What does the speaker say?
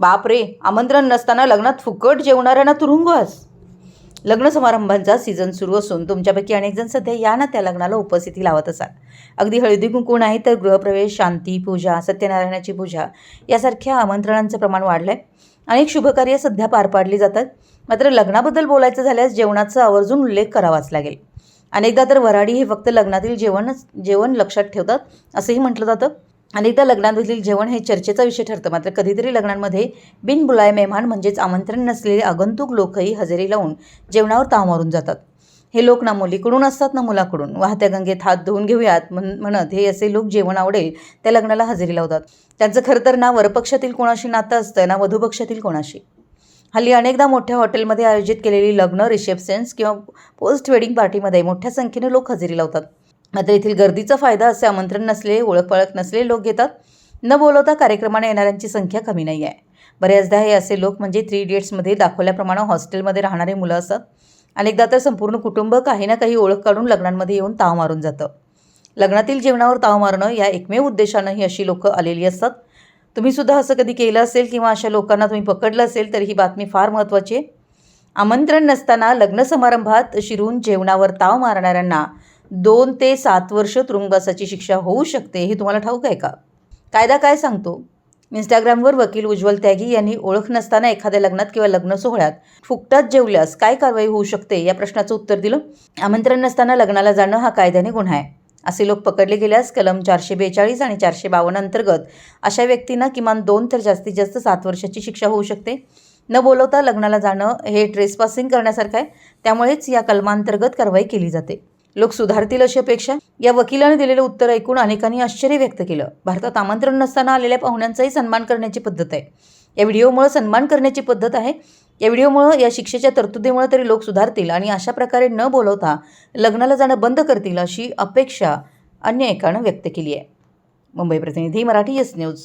बापरे आमंत्रण नसताना लग्नात फुकट जेवणाऱ्यांना तुरुंगवास. लग्न समारंभांचा सीझन सुरू असून तुमच्यापैकी अनेक जण सध्या या ना त्या लग्नाला उपस्थिती लावत असाल. अगदी हळदी कुंकू नाही तर गृहप्रवेश शांती पूजा सत्यनारायणाची पूजा यासारख्या आमंत्रणांचं प्रमाण वाढलं आहे अनेक शुभकार्य सध्या पार पाडली जातात. मात्र लग्नाबद्दल बोलायचं झाल्यास जेवणाचा आवर्जून उल्लेख करावाच लागेल. अनेकदा तर वराडी हे फक्त लग्नातील जेवणच जेवण लक्षात ठेवतात असंही म्हटलं जातं. अनेकदा लग्नांमधील जेवण हे चर्चेचा विषय ठरतं. मात्र कधीतरी लग्नांमध्ये बिनबुलाय मेहमान म्हणजेच आमंत्रण नसलेले आगंतुक लोकही हजेरी लावून जेवणावर ताव मारून जातात. हे लोक ना मुलीकडून असतात ना मुलाकडून. वाहत्या गंगेत हात धुवून घेऊयात म्हण म्हणत हे असे लोक जेवण आवडेल त्या लग्नाला हजेरी लावतात. त्यांचं खरं तर ना वरपक्षातील कोणाशी नातं असतं ना वधूपक्षातील कोणाशी? हल्ली अनेकदा मोठ्या हॉटेलमध्ये आयोजित केलेली लग्न रिसेप्शन्स किंवा पोस्ट वेडिंग पार्टीमध्ये मोठ्या संख्येने लोक हजेरी लावतात. मात्र येथील गर्दीचा फायदा असे आमंत्रण नसले ओळख पळख लोक घेतात. न बोलवता कार्यक्रमाने येणाऱ्यांची संख्या कमी नाही आहे. बऱ्याचदा हे असे लोक म्हणजे थ्री इडियट्समध्ये दाखवल्याप्रमाणे हॉस्टेलमध्ये राहणारे मुलं असतात. अनेकदा तर संपूर्ण कुटुंब काही ना काही ओळख काढून लग्नांमध्ये येऊन ताव मारून जातं. लग्नातील जेवणावर ताव मारणं या एकमेव उद्देशानं ही अशी लोकं आलेली असतात. तुम्ही सुद्धा असं कधी केलं असेल किंवा अशा लोकांना तुम्ही पकडलं असेल तर ही बातमी फार महत्त्वाची आहे. आमंत्रण नसताना लग्न समारंभात शिरून जेवणावर ताव मारणाऱ्यांना दोन ते सात वर्ष तुरुंगवासाची शिक्षा होऊ शकते हे तुम्हाला ठाऊक आहे का? कायदा काय सांगतो? इंस्टाग्रामवर वकील उज्ज्वल त्यागी यांनी ओळख नसताना एखाद्या लग्नात किंवा लग्न सोहळ्यात फुकटात जेवल्यास काय कारवाई होऊ शकते या प्रश्नाचं उत्तर दिलं. आमंत्रण नसताना लग्नाला जाणं हा कायद्याने गुन्हा आहे. असे लोक पकडले गेल्यास कलम चारशे बेचाळीस आणि चारशे बावन्न अंतर्गत अशा व्यक्तींना किमान दोन तर जास्तीत जास्त सात वर्षाची शिक्षा होऊ शकते. न बोलवता लग्नाला जाणं हे ट्रेसपासिंग करण्यासारखं आहे. त्यामुळेच या कलमांतर्गत कारवाई केली जाते. लोक सुधारतील अशी अपेक्षा? या वकिलाने दिलेलं उत्तर ऐकून अनेकांनी आश्चर्य व्यक्त केलं. भारतात आमंत्रण नसताना आलेल्या पाहुण्यांचाही सन्मान करण्याची पद्धत आहे. या व्हिडिओमुळं सन्मान करण्याची पद्धत आहे. या व्हिडिओमुळं या शिक्षेच्या तरतुदीमुळे तरी लोक सुधारतील आणि अशा प्रकारे न बोलवता लग्नाला जाणं बंद करतील अशी अपेक्षा अन्य एकानं व्यक्त केली आहे. मुंबई प्रतिनिधी मराठी यस न्यूज.